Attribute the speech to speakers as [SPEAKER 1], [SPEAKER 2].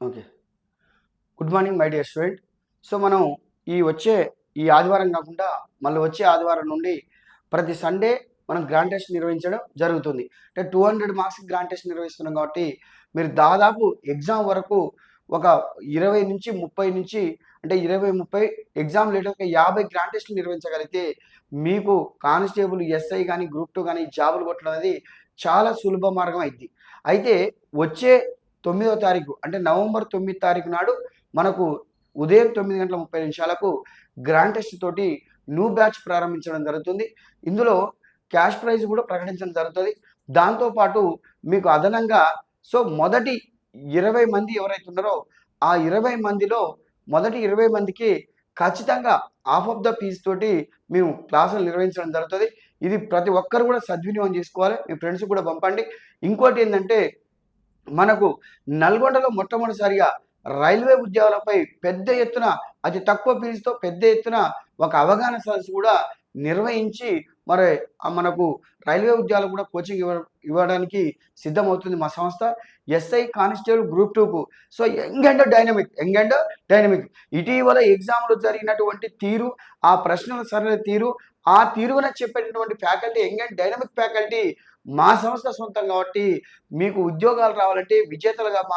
[SPEAKER 1] Okay. Good morning my dear student. So మనం ఈ వచ్చే ఈ ఆదివారం కాకుండా మళ్ళీ వచ్చే ఆదివారం నుండి ప్రతి సండే మనం గ్రాండ్ టెస్ట్ నిర్వహించడం జరుగుతుంది. అంటే two hundred marks grand test నిర్వహిస్తున్నాం కాబట్టి మీరు దాదాపు ఎగ్జామ్ వరకు ఒక ఇరవై నుంచి ముప్పై నుంచి అంటే ఇరవై ముప్పై ఎగ్జామ్ లేటర్ ఒక యాభై గ్రాండ్ టెస్ట్లు నిర్వహించగలిగితే మీకు కానిస్టేబుల్ ఎస్ఐ కానీ గ్రూప్ టూ కానీ జాబులు కొట్టడం అనేది చాలా సులభ మార్గం అయింది అయితే వచ్చే తొమ్మిదో తారీఖు అంటే నవంబర్ తొమ్మిది తారీఖు నాడు మనకు ఉదయం తొమ్మిది గంటల ముప్పై నిమిషాలకు గ్రాండ్ టెస్ట్ తోటి న్యూ బ్యాచ్ ప్రారంభించడం జరుగుతుంది. ఇందులో క్యాష్ ప్రైజ్ కూడా ప్రకటించడం జరుగుతుంది. దాంతోపాటు మీకు అదనంగా సో మొదటి ఇరవై మంది ఎవరైతే ఉన్నారో ఆ ఇరవై మందిలో మొదటి ఇరవై మందికి ఖచ్చితంగా హాఫ్ ఆఫ్ ద ఫీజ్ తోటి మేము క్లాసులు నిర్వహించడం జరుగుతుంది. ఇది ప్రతి ఒక్కరు కూడా సద్వినియోగం చేసుకోవాలి. మీ ఫ్రెండ్స్ కూడా పంపండి. ఇంకోటి ఏంటంటే మనకు నల్గొండలో మొట్టమొదటిసారిగా రైల్వే ఉద్యోగాలపై పెద్ద ఎత్తున అతి తక్కువ ఫీజుతో పెద్ద ఎత్తున ఒక అవగాహన సదస్సు కూడా నిర్వహించి మరి మనకు రైల్వే ఉద్యోగాలు కూడా కోచింగ్ ఇవ్వ ఇవ్వడానికి సిద్ధమవుతుంది మా సంస్థ. SI constable group టూకు so young and dynamic young and dynamic ఇటీవల ఎగ్జామ్లో జరిగినటువంటి తీరు ఆ ప్రశ్నల సరైన తీరు ఆ తీరున చెప్పేటటువంటి faculty young and dynamic faculty మా సంస్థ సొంతం కాబట్టి మీకు ఉద్యోగాలు రావాలంటే విజేతలుగా